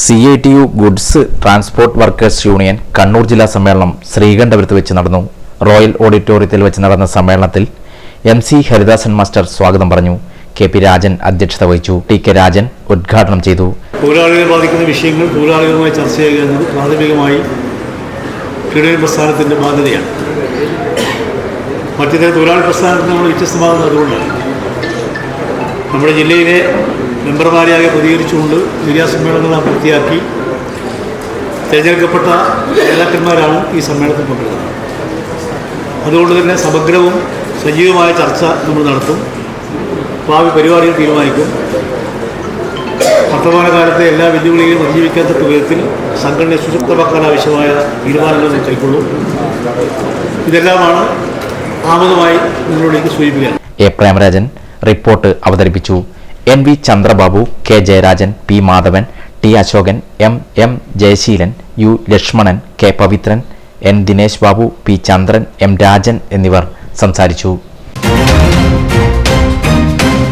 C I T U goods transport workers union Kannur ജില്ലാ സമ്മേളനം ശ്രീകണ്ഠപുരത്ത് വെച്ച് നടന്നു. റോയൽ ഓഡിറ്റോറിയത്തിൽ വെച്ച് നടന്ന സമ്മേളനത്തിൽ എം സി ഹരിദാസൻ മാസ്റ്റർ സ്വാഗതം പറഞ്ഞു. കെ പി രാജൻ അധ്യക്ഷത വഹിച്ചു. ടി കെ രാജൻ ഉദ്ഘാടനം ചെയ്തു. തൊഴിലാളികളെ ബാധിക്കുന്ന വിഷയങ്ങൾ തൊഴിലാളികളുമായി ചർച്ച ചെയ്യുക എന്നത് പ്രാഥമികമായി യൂണിയൻ പ്രസ്ഥാനത്തിന്റെ ബാധ്യതയാണ്. മറ്റിതര തൊഴിലാളി പ്രസ്ഥാനത്തിന് നമ്മൾ വ്യത്യസ്തമാകുന്നത് അതുകൊണ്ടാണ്. നമ്മുടെ ജില്ലയിലെ മെമ്പർമാരെയാകെ പ്രതികരിച്ചുകൊണ്ട് മീഡിയ സമ്മേളനങ്ങൾ പൂർത്തിയാക്കി. തിരഞ്ഞെടുക്കപ്പെട്ട നേതാക്കന്മാരാണ് ഈ സമ്മേളനത്തിൽ പങ്കെടുക്കുന്നത്. അതുകൊണ്ട് തന്നെ സമഗ്രവും സജീവമായ ചർച്ച നമ്മൾ നടത്തും. ഭാവി പരിപാടികൾ തീരുമാനിക്കും. വർത്തമാനകാലത്തെ എല്ലാ വെല്ലുവിളികളും അതിജീവിക്കാത്ത വിധത്തിൽ സംഘടനയെ സുശക്തമാക്കാൻ ആവശ്യമായ തീരുമാനങ്ങൾ കൈക്കൊള്ളും. ഇതെല്ലാമാണ് ആമുഖമായി നിങ്ങളിലേക്ക് സൂചിപ്പിക്കാൻ. എ. പ്രേമരാജൻ റിപ്പോർട്ട് അവതരിപ്പിച്ചു. N V Chandrababu K Jayarajan P Madhavan T Ashokan M M Jayaseelan U Lakshmanan K Pavithran N Dinesh Babu P Chandran M Rajan എന്നിവർ സംസാരിച്ചു.